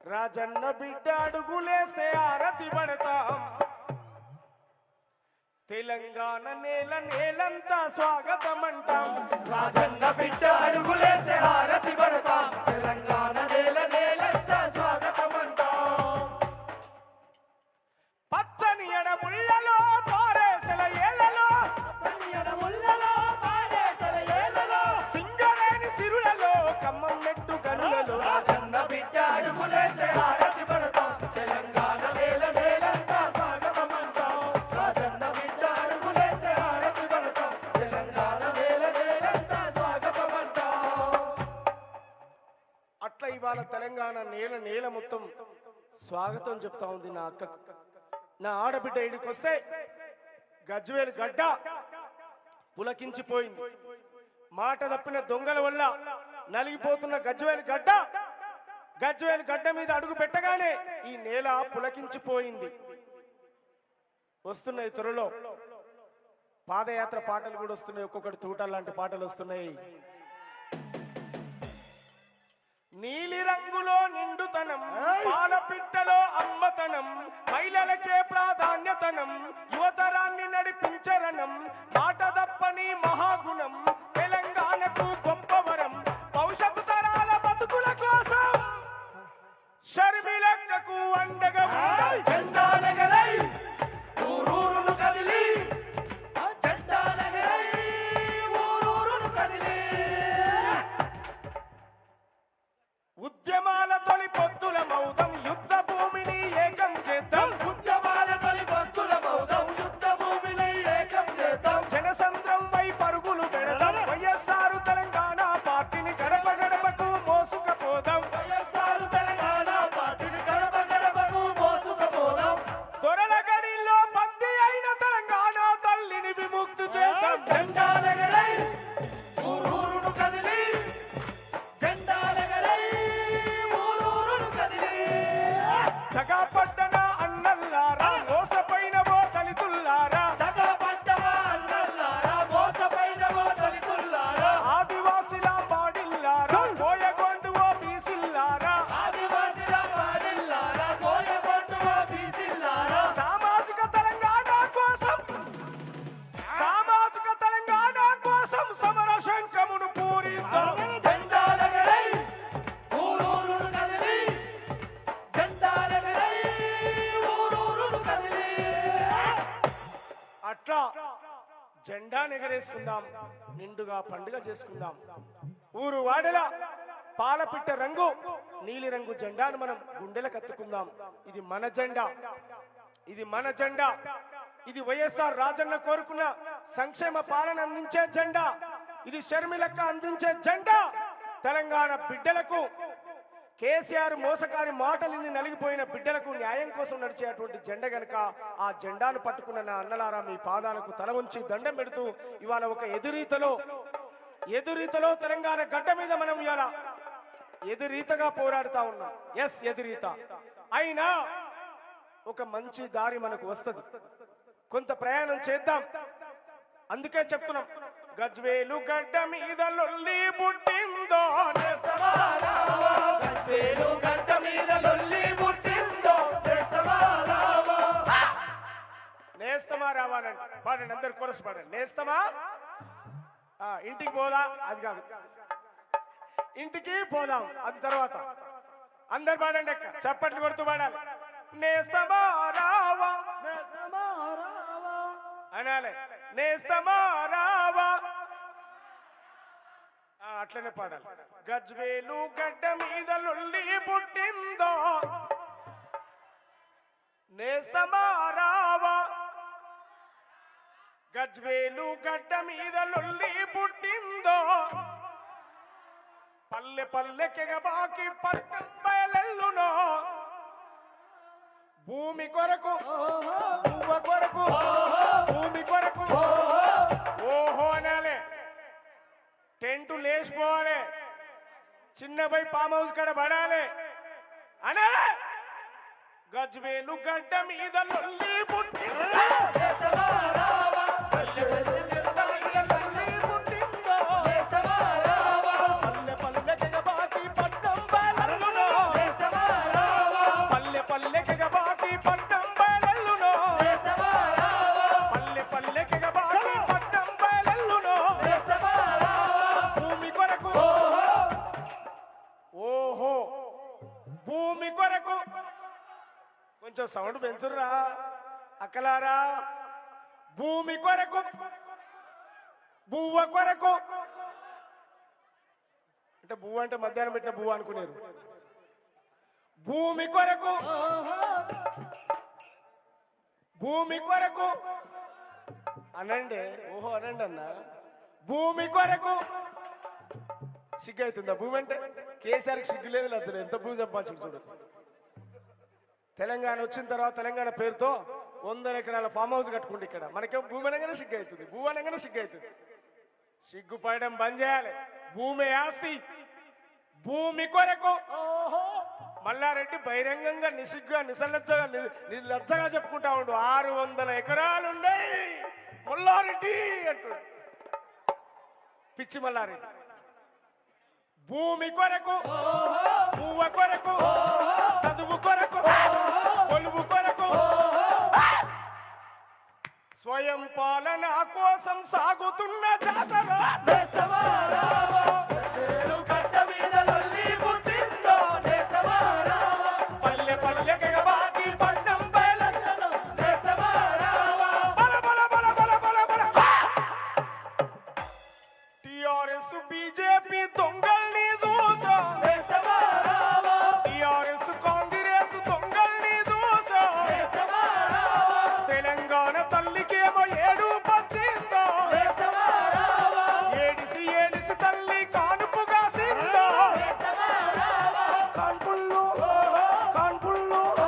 రాజన్న బిడ్డ అడుగులేస్తే ఆరతి పడతాం. తెలంగాణ నేల నేలంతా స్వాగతం అంటాం రాజన్న బిడ్డ అడుగులేస్తే ఇవాళ తెలంగాణ నేల నేల మొత్తం స్వాగతం చెప్తా ఉంది నా అక్క నా ఆడబిడ్డ ఇడికి వస్తే గజ్వేలు గడ్డ పులకించిపోయింది. మాట తప్పిన దొంగల వల్ల నలిగిపోతున్న గజ్వేలు గడ్డ గజ్వేలు గడ్డ మీద అడుగు పెట్టగానే ఈ నేల పులకించిపోయింది. వస్తున్నాయి త్వరలో. పాదయాత్ర పాటలు కూడా వస్తున్నాయి. ఒక్కొక్కటి తూటాలు లాంటి పాటలు వస్తున్నాయి. నీలి రంగులో నిండుతనం పాల పిట్టలో అమ్మతనం మహిళలకే ప్రాధాన్యతనం యువతరాన్ని నడిపించరణం మాట తప్పని మహాగుణం తెలంగాణకు గొప్పవరం భవిష్యత్తు తరాల బతుకుల కోసం షర్మిలక్కకు అండగా ఉద్యమాల తొలి అట్లా జెండా ఎగరేసుకుందాం నిండుగా పండుగ చేసుకుందాం. ఊరు వాడల పాలపిట్ట రంగు నీలి రంగు జెండాను మనం గుండెల కత్తుకుందాం. ఇది మన జెండా. ఇది మన జెండా. ఇది వైఎస్ఆర్ రాజన్న కోరుకున్న సంక్షేమ పాలన అందించే జెండా. ఇది షర్మిలక్క అందించే జెండా. తెలంగాణ బిడ్డలకు కేసీఆర్ మోసకారి మాటలిని నలిగిపోయిన బిడ్డలకు న్యాయం కోసం నడిచేటువంటి జెండ గనక ఆ జెండాను పట్టుకున్న నా అన్నలారా మీ పాదాలకు తల ఉంచి దండం పెడుతూ ఇవాళ ఒక ఎదురీతలో ఎదురీతలో తెలంగాణ గడ్డ మీద మనం ఇవాళ ఎదురీతగా పోరాడుతా ఉన్నాం. ఎస్ ఎదురీత. అయినా ఒక మంచి దారి మనకు వస్తుంది. కొంత ప్రయాణం చేద్దాం. అందుకే చెప్తున్నాం. గజ్వేలు గడ్డ మీద లొల్లి పుట్టిందో పాడండి అందరు కొరసు పాడండి. నేస్తమా ఆ, ఇంటికి పోదా? అది కాదు. ఇంటికి పోదాం అది తర్వాత. అందరు పాడండి అక్క. చప్పట్లు కొడుతూ పాడాలి. నేస్తమా రావా? అనాలి. నేస్తమా రావా? అట్లనే పాడాలి. గజ్వేలు గడ్డ మీద లొల్లి పుట్టిందో. నేస్తమా రావా? గజ్వేలు గడ్డ మీద లొల్లి పుట్టిందో. పల్లె పల్లెకెగ బాకి పట్టం బయలెల్లునో భూమి కొరకు భూమ కొరకు భూమి కొరకు. ఓహో. అనాలే. టెంట్ లేచిపోవాలి. చిన్నపై ఫామ్ హౌస్ కడ పడాలి. అనాలే. గజ్వేలు గడ్డ మీద లొల్లి పుట్టిందో. కొంచెం సౌండ్ పెంచుర్రా. అక్కలారా. భూమి కొరకు. బువ్వ కొరకు. అంటే బువ్వ అంటే మధ్యాహ్నం పెట్టిన బువ్వ అనుకునేరు. భూమి కొరకు. భూమి కొరకు. అనండి. ఓహో అనండి అన్న. భూమి కొరకు. సిగ్గు అవుతుందా? భూమి అంటే కేసీఆర్కి సిగ్గు లేదు అసలు. ఎంత భూమి చెప్పాల్సి చూడండి తెలంగాణ వచ్చిన తర్వాత తెలంగాణ పేరుతో వందల ఎకరాల ఫామ్ హౌస్ కట్టుకుంటే ఇక్కడ. మనకేం భూమి అనగానే సిగ్గు అవుతుంది భూ అనగానే సిగ్గు అవుతుంది సిగ్గుపడడం బంద్ చేయాలి. భూమి ఆస్తి. భూమి కొరకు. మల్లారెడ్డి బహిరంగంగా నిసిగ్గా నిసలజ్జగా నిర్లజ్జగా చెప్పుకుంటా ఉండు. ఆరు వందల ఎకరాలు ఉన్నాయి. మల్లారెడ్డి అంటాడు పిచ్చి మల్లారెడ్డి. భూమి కొరకు. చదువు కొరకు. స్వయం పాలన కోసం సాగుతున్న జాతర.